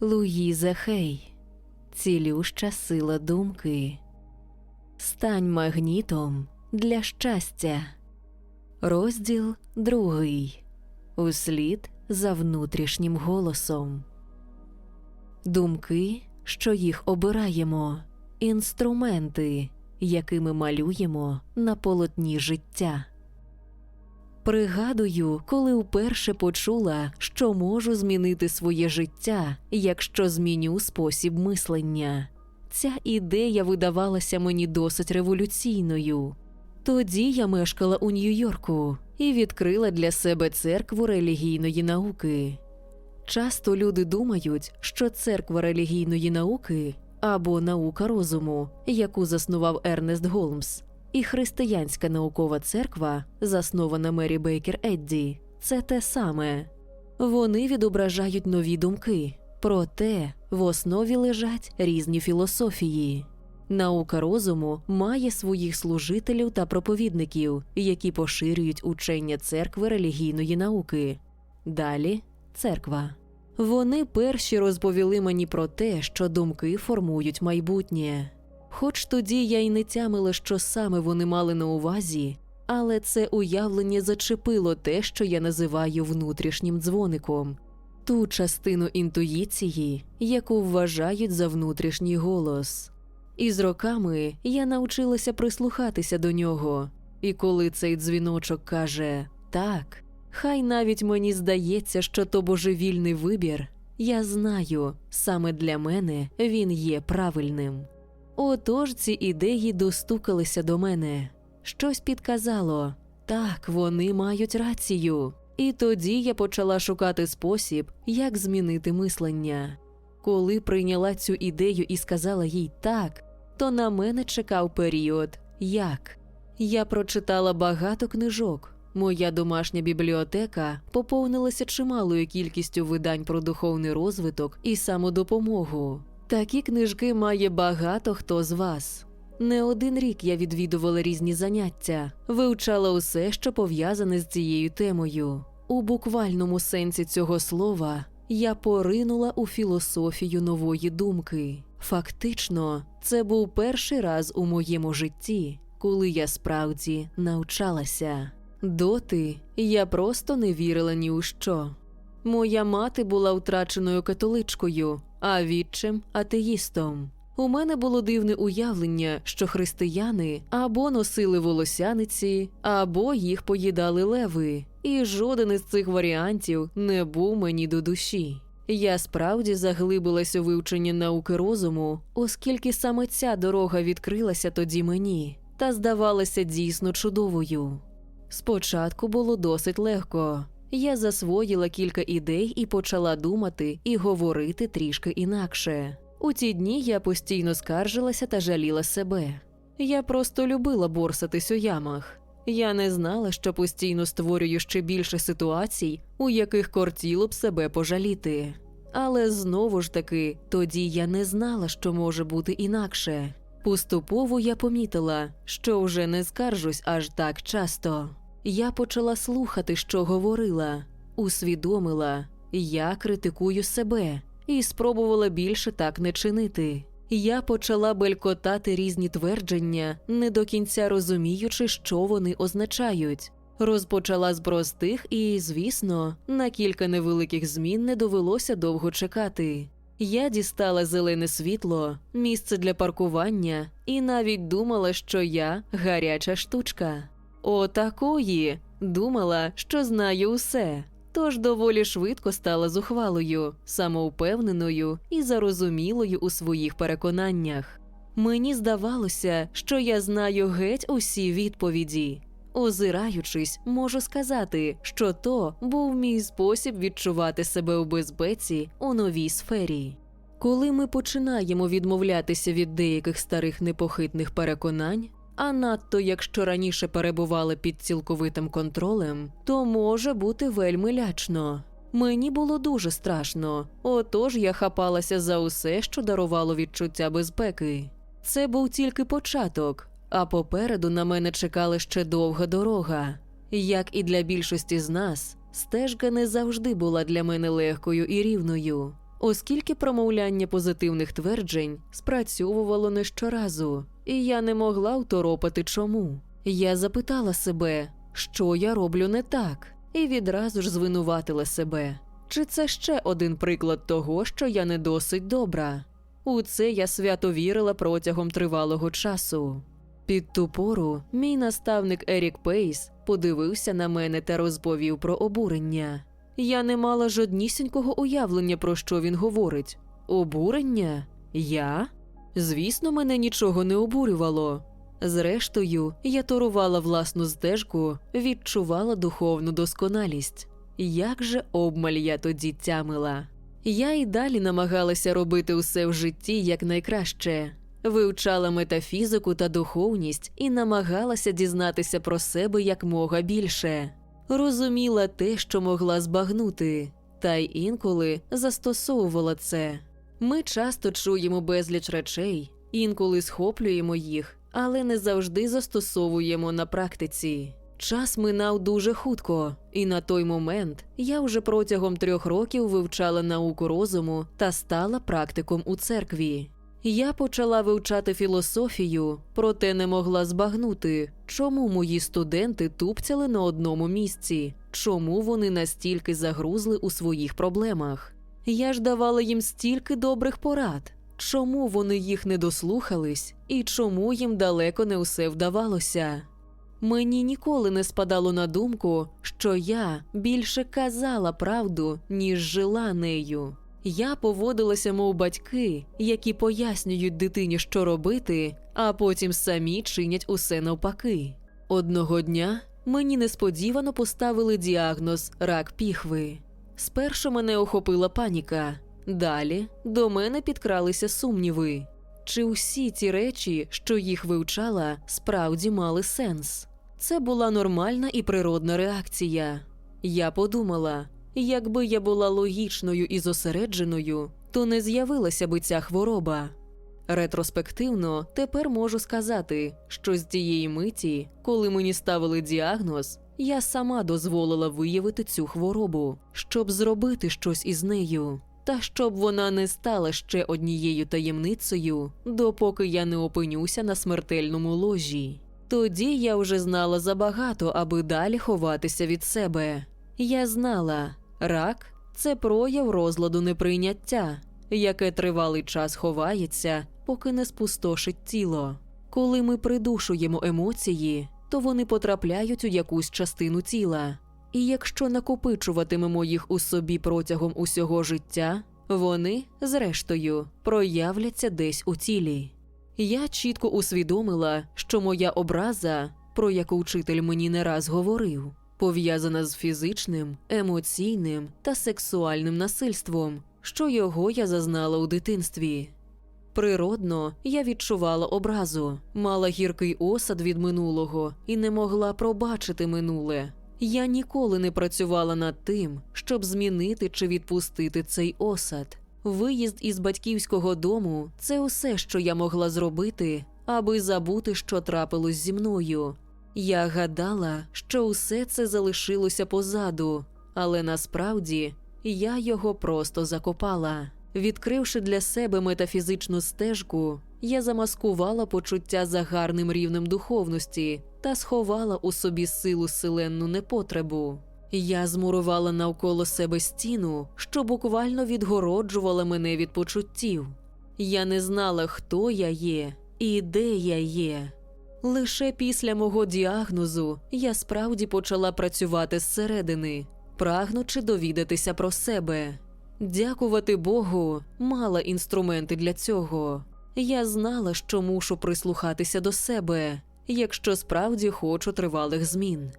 Луїза Хей, цілюща сила думки. Стань магнітом для щастя. Розділ другий. Услід за внутрішнім голосом. Думки, що їх обираємо, інструменти, якими малюємо на полотні життя. Пригадую, коли вперше почула, що можу змінити своє життя, якщо зміню спосіб мислення. Ця ідея видавалася мені досить революційною. Тоді я мешкала у Нью-Йорку і відкрила для себе церкву релігійної науки. Часто люди думають, що церква релігійної науки або наука розуму, яку заснував Ернест Голмс, і християнська наукова церква, заснована Мері Бейкер Едді, це те саме. Вони відображають нові думки, проте в основі лежать різні філософії. Наука розуму має своїх служителів та проповідників, які поширюють учення церкви релігійної науки. Далі церква. Вони перші розповіли мені про те, що думки формують майбутнє. Хоч тоді я й не тямила, що саме вони мали на увазі, але це уявлення зачепило те, що я називаю внутрішнім дзвоником, ту частину інтуїції, яку вважають за внутрішній голос. І з роками я навчилася прислухатися до нього, і коли цей дзвіночок каже так, хай навіть мені здається, що то божевільний вибір, я знаю, саме для мене він є правильним. Отож ці ідеї достукалися до мене. Щось підказало так, вони мають рацію. І тоді я почала шукати спосіб, як змінити мислення. Коли прийняла цю ідею і сказала їй так, то на мене чекав період як. Я прочитала багато книжок. Моя домашня бібліотека поповнилася чималою кількістю видань про духовний розвиток і самодопомогу. Такі книжки має багато хто з вас. Не один рік я відвідувала різні заняття, вивчала усе, що пов'язане з цією темою. У буквальному сенсі цього слова я поринула у філософію нової думки. Фактично, це був перший раз у моєму житті, коли я справді навчалася. Доти я просто не вірила ні у що. Моя мати була втраченою католичкою, а відчим атеїстом. У мене було дивне уявлення, що християни або носили волосяниці, або їх поїдали леви, і жоден із цих варіантів не був мені до душі. Я справді заглибилась у вивчення науки розуму, оскільки саме ця дорога відкрилася тоді мені та здавалася дійсно чудовою. Спочатку було досить легко. Я засвоїла кілька ідей і почала думати і говорити трішки інакше. У ті дні я постійно скаржилася та жаліла себе. Я просто любила борсатись у ямах. Я не знала, що постійно створюю ще більше ситуацій, у яких кортіло б себе пожаліти. Але знову ж таки, тоді я не знала, що може бути інакше. Поступово я помітила, що вже не скаржусь аж так часто. Я почала слухати, що говорила, усвідомила, я критикую себе і спробувала більше так не чинити. Я почала белькотати різні твердження, не до кінця розуміючи, що вони означають. Розпочала з простих, і, звісно, на кілька невеликих змін не довелося довго чекати. Я дістала зелене світло, місце для паркування, і навіть думала, що я гаряча штучка. Отакої думала, що знаю усе. Тож доволі швидко стала зухвалою, самовпевненою і зарозумілою у своїх переконаннях. Мені здавалося, що я знаю геть усі відповіді. Озираючись, можу сказати, що то був мій спосіб відчувати себе у безпеці у новій сфері. Коли ми починаємо відмовлятися від деяких старих непохитних переконань, а надто якщо раніше перебували під цілковитим контролем, то може бути вельми лячно. Мені було дуже страшно, отож я хапалася за усе, що дарувало відчуття безпеки. Це був тільки початок, а попереду на мене чекала ще довга дорога. Як і для більшості з нас, стежка не завжди була для мене легкою і рівною. Оскільки промовляння позитивних тверджень спрацьовувало не щоразу, і я не могла второпати чому. Я запитала себе, що я роблю не так, і відразу ж звинуватила себе. Чи це ще один приклад того, що я не досить добра? У це я свято вірила протягом тривалого часу. Під ту пору мій наставник Ерік Пейс подивився на мене та розповів про обурення. Я не мала жоднісінького уявлення, про що він говорить. Обурення? Я? Звісно, мене нічого не обурювало. Зрештою, я торувала власну стежку, відчувала духовну досконалість. Як же обмаль я тоді тямила? Я і далі намагалася робити усе в житті якнайкраще. Вивчала метафізику та духовність і намагалася дізнатися про себе якмога більше. Розуміла те, що могла збагнути, та й інколи застосовувала це. Ми часто чуємо безліч речей, інколи схоплюємо їх, але не завжди застосовуємо на практиці. Час минав дуже хутко, і на той момент я вже протягом трьох років вивчала науку розуму та стала практиком у церкві. Я почала вивчати філософію, проте не могла збагнути, чому мої студенти тупцяли на одному місці, чому вони настільки загрузли у своїх проблемах. Я ж давала їм стільки добрих порад, чому вони їх не дослухались і чому їм далеко не усе вдавалося. Мені ніколи не спадало на думку, що я більше казала правду, ніж жила нею. Я поводилася, мов батьки, які пояснюють дитині, що робити, а потім самі чинять усе навпаки. Одного дня мені несподівано поставили діагноз рак піхви. Спершу мене охопила паніка, далі до мене підкралися сумніви. Чи усі ті речі, що їх вивчала, справді мали сенс? Це була нормальна і природна реакція. Я подумала, якби я була логічною і зосередженою, то не з'явилася би ця хвороба. Ретроспективно тепер можу сказати, що з тієї миті, коли мені ставили діагноз, я сама дозволила виявити цю хворобу, щоб зробити щось із нею, та щоб вона не стала ще однією таємницею, допоки я не опинюся на смертельному ложі. Тоді я вже знала забагато, аби далі ховатися від себе. Я знала, рак це прояв розладу неприйняття, яке тривалий час ховається, поки не спустошить тіло. Коли ми придушуємо емоції, то вони потрапляють у якусь частину тіла. І якщо накопичуватимемо їх у собі протягом усього життя, вони, зрештою, проявляться десь у тілі. Я чітко усвідомила, що моя образа, про яку вчитель мені не раз говорив, пов'язана з фізичним, емоційним та сексуальним насильством, що його я зазнала у дитинстві. Природно, я відчувала образу, мала гіркий осад від минулого і не могла пробачити минуле. Я ніколи не працювала над тим, щоб змінити чи відпустити цей осад. Виїзд із батьківського дому це усе, що я могла зробити, аби забути, що трапилось зі мною. Я гадала, що усе це залишилося позаду, але насправді я його просто закопала. Відкривши для себе метафізичну стежку, я замаскувала почуття за гарним рівнем духовності та сховала у собі силу силенну непотребу. Я змурувала навколо себе стіну, що буквально відгороджувала мене від почуттів. Я не знала, хто я є і де я є. Лише після мого діагнозу я справді почала працювати зсередини, прагнучи довідатися про себе. Дякувати Богу, мала інструменти для цього. Я знала, що мушу прислухатися до себе, якщо справді хочу тривалих змін.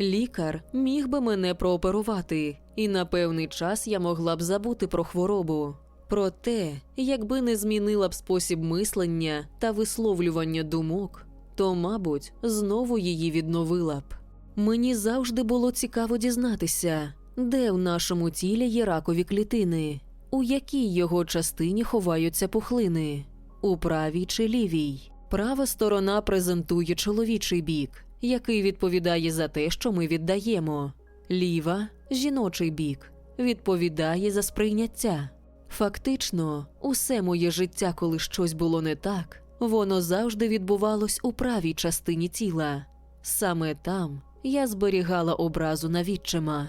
Лікар міг би мене прооперувати, і на певний час я могла б забути про хворобу. Проте, якби не змінила б спосіб мислення та висловлювання думок, то, мабуть, знову її відновила б. Мені завжди було цікаво дізнатися, де в нашому тілі є ракові клітини, у якій його частині ховаються пухлини, у правій чи лівій. Права сторона презентує чоловічий бік, який відповідає за те, що ми віддаємо. Ліва жіночий бік відповідає за сприйняття. Фактично, усе моє життя, коли щось було не так, воно завжди відбувалось у правій частині тіла. Саме там я зберігала образу на відчима.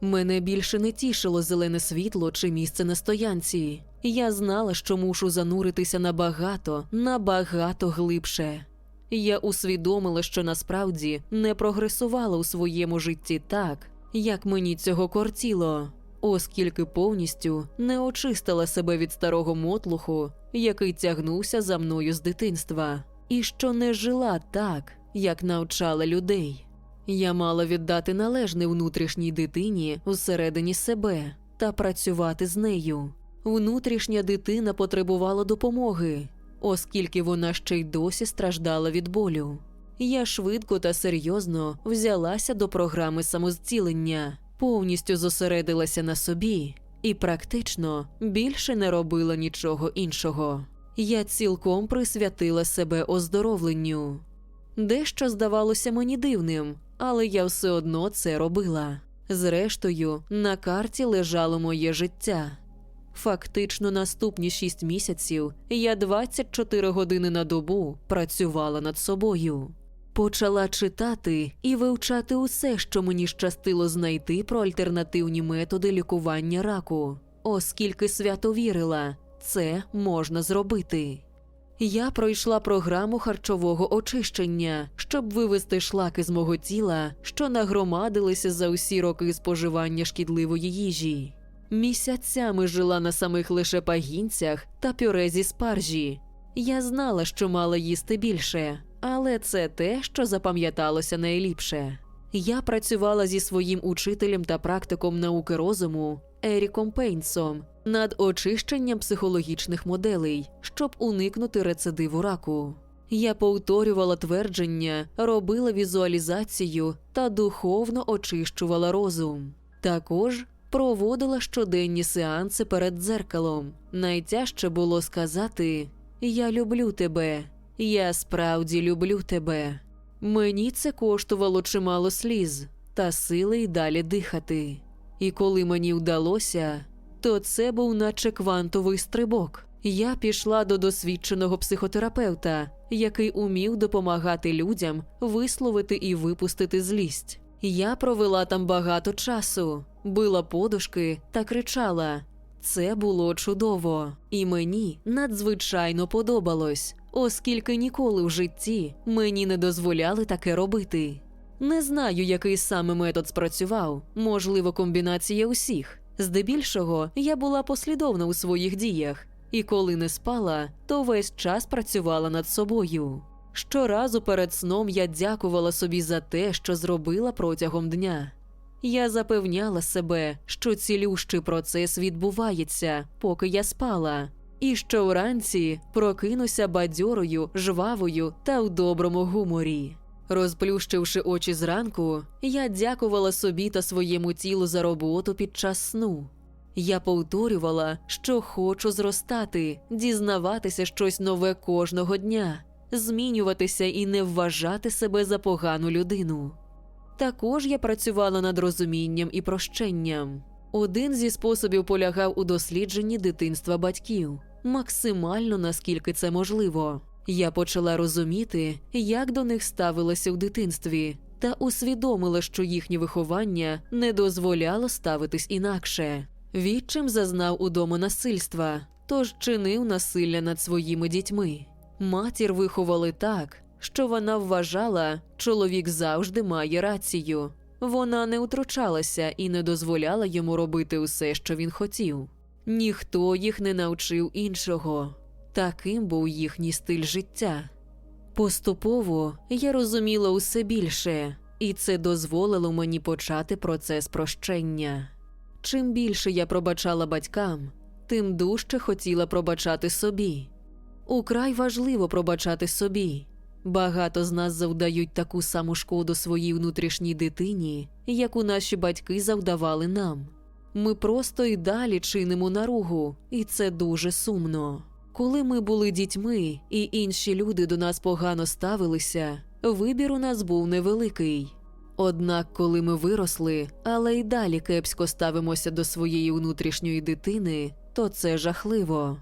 Мене більше не тішило зелене світло чи місце на стоянці. Я знала, що мушу зануритися набагато, набагато глибше. Я усвідомила, що насправді не прогресувала у своєму житті так, як мені цього кортіло, оскільки повністю не очистила себе від старого мотлуху, який тягнувся за мною з дитинства, і що не жила так, як навчала людей. Я мала віддати належне внутрішній дитині всередині себе та працювати з нею. Внутрішня дитина потребувала допомоги, оскільки вона ще й досі страждала від болю. Я швидко та серйозно взялася до програми самозцілення, повністю зосередилася на собі і практично більше не робила нічого іншого. Я цілком присвятила себе оздоровленню. Дещо здавалося мені дивним, але я все одно це робила. Зрештою, на карті лежало моє життя. Фактично, наступні шість місяців я 24 години на добу працювала над собою. Почала читати і вивчати усе, що мені щастило знайти про альтернативні методи лікування раку, оскільки свято вірила, це можна зробити. Я пройшла програму харчового очищення, щоб вивести шлаки з мого тіла, що нагромадилися за усі роки споживання шкідливої їжі. Місяцями жила на самих лише пагінцях та пюре зі спаржі. Я знала, що мала їсти більше, але це те, що запам'яталося найліпше. Я працювала зі своїм учителем та практиком науки розуму Еріком Пейнсом над очищенням психологічних моделей, щоб уникнути рецидиву раку. Я повторювала твердження, робила візуалізацію та духовно очищувала розум. Також проводила щоденні сеанси перед дзеркалом. Найтяжче було сказати Я люблю тебе, я справді люблю тебе. Мені це коштувало чимало сліз та сили й далі дихати. І коли мені вдалося, то це був наче квантовий стрибок. Я пішла до досвідченого психотерапевта, який умів допомагати людям висловити і випустити злість. Я провела там багато часу, била подушки та кричала. Це було чудово, і мені надзвичайно подобалось, оскільки ніколи в житті мені не дозволяли таке робити. Не знаю, який саме метод спрацював, можливо, комбінація усіх. Здебільшого я була послідовна у своїх діях, і коли не спала, то весь час працювала над собою. Щоразу перед сном я дякувала собі за те, що зробила протягом дня. Я запевняла себе, що цілющий процес відбувається, поки я спала, і що вранці прокинуся бадьорою, жвавою та в доброму гуморі. Розплющивши очі зранку, я дякувала собі та своєму тілу за роботу під час сну. Я повторювала, що хочу зростати, дізнаватися щось нове кожного дня, змінюватися і не вважати себе за погану людину. Також я працювала над розумінням і прощенням. Один зі способів полягав у дослідженні дитинства батьків, максимально наскільки це можливо. Я почала розуміти, як до них ставилася в дитинстві, та усвідомила, що їхнє виховання не дозволяло ставитись інакше. Відчим зазнав удома насильства, тож чинив насилля над своїми дітьми. Матір виховали так, що вона вважала, чоловік завжди має рацію. Вона не утручалася і не дозволяла йому робити усе, що він хотів. Ніхто їх не навчив іншого. Таким був їхній стиль життя. Поступово я розуміла усе більше, і це дозволило мені почати процес прощення. Чим більше я пробачала батькам, тим дужче хотіла пробачати собі. Украй важливо пробачати собі. Багато з нас завдають таку саму шкоду своїй внутрішній дитині, яку наші батьки завдавали нам. Ми просто й далі чинимо наругу, і це дуже сумно. Коли ми були дітьми і інші люди до нас погано ставилися, вибір у нас був невеликий. Однак, коли ми виросли, але й далі кепсько ставимося до своєї внутрішньої дитини, то це жахливо.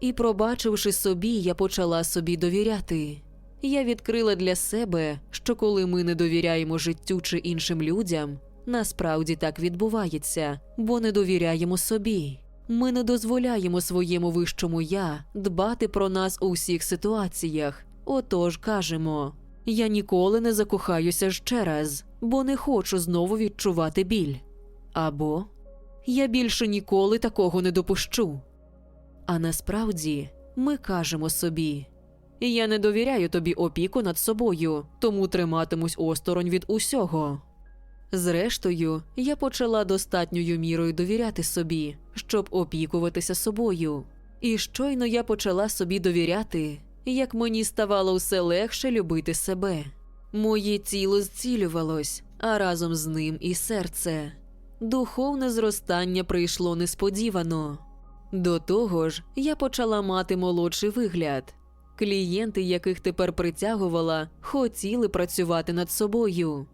І, пробачивши собі, я почала собі довіряти. Я відкрила для себе, що коли ми не довіряємо життю чи іншим людям, насправді так відбувається, бо не довіряємо собі. Ми не дозволяємо своєму вищому я дбати про нас у всіх ситуаціях. Отож кажемо: я ніколи не закохаюся ще раз, бо не хочу знову відчувати біль. Або я більше ніколи такого не допущу. А насправді ми кажемо собі: я не довіряю тобі опіку над собою, тому триматимусь осторонь від усього. Зрештою, я почала достатньою мірою довіряти собі, щоб опікуватися собою. І щойно я почала собі довіряти, як мені ставало все легше любити себе. Моє тіло зцілювалось, а разом з ним і серце. Духовне зростання прийшло несподівано. До того ж, я почала мати молодший вигляд. Клієнти, яких тепер притягувала, хотіли працювати над собою.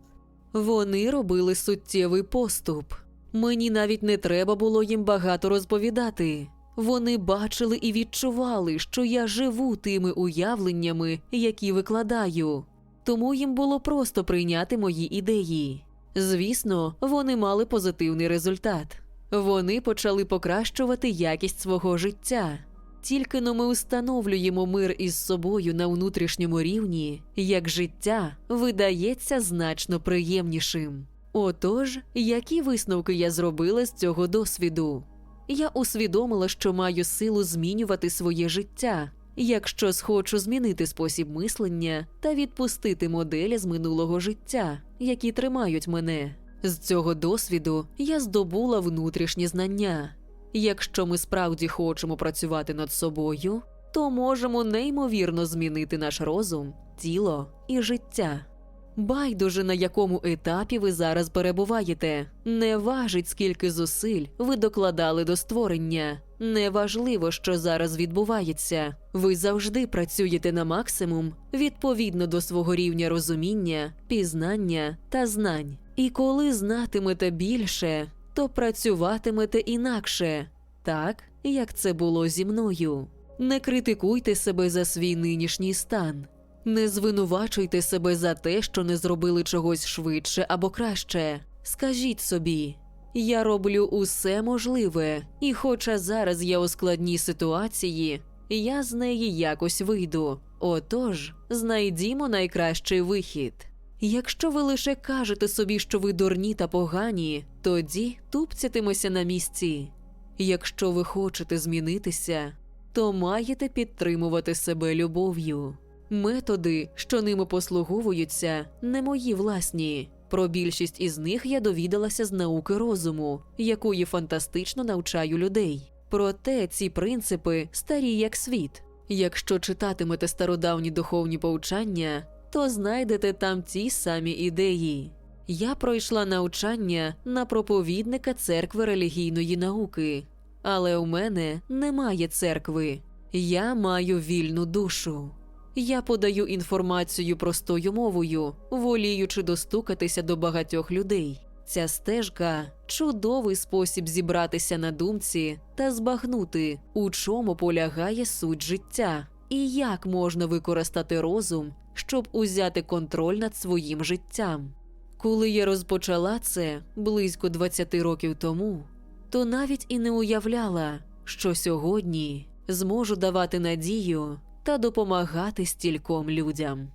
Вони робили суттєвий поступ. Мені навіть не треба було їм багато розповідати. Вони бачили і відчували, що я живу тими уявленнями, які викладаю. Тому їм було просто прийняти мої ідеї. Звісно, вони мали позитивний результат. Вони почали покращувати якість свого життя. Тільки но ми установлюємо мир із собою на внутрішньому рівні, як життя видається значно приємнішим. Отож, які висновки я зробила з цього досвіду? Я усвідомила, що маю силу змінювати своє життя, якщо схочу змінити спосіб мислення та відпустити моделі з минулого життя, які тримають мене. З цього досвіду я здобула внутрішні знання. Якщо ми справді хочемо працювати над собою, то можемо неймовірно змінити наш розум, тіло і життя. Байдуже на якому етапі ви зараз перебуваєте, не важить, скільки зусиль ви докладали до створення. Неважливо, що зараз відбувається. Ви завжди працюєте на максимум відповідно до свого рівня розуміння, пізнання та знань. І коли знатимете більше, то працюватимете інакше, так як це було зі мною. Не критикуйте себе за свій нинішній стан. Не звинувачуйте себе за те, що не зробили чогось швидше або краще. Скажіть собі, я роблю усе можливе, і хоча зараз я у складній ситуації, я з неї якось вийду. Отож, знайдімо найкращий вихід. Якщо ви лише кажете собі, що ви дурні та погані, тоді тупцятимося на місці. Якщо ви хочете змінитися, то маєте підтримувати себе любов'ю. Методи, що ними послуговуються, не мої власні. Про більшість із них я довідалася з науки розуму, якої фантастично навчаю людей. Проте ці принципи старі як світ. Якщо читатимете стародавні духовні повчання, то знайдете там ті самі ідеї. Я пройшла навчання на проповідника церкви релігійної науки, але у мене немає церкви. Я маю вільну душу. Я подаю інформацію простою мовою, воліючи достукатися до багатьох людей. Ця стежка чудовий спосіб зібратися на думці та збагнути, у чому полягає суть життя, і як можна використати розум, щоб узяти контроль над своїм життям. Коли я розпочала це близько 20 років тому, то навіть і не уявляла, що сьогодні зможу давати надію та допомагати стільком людям.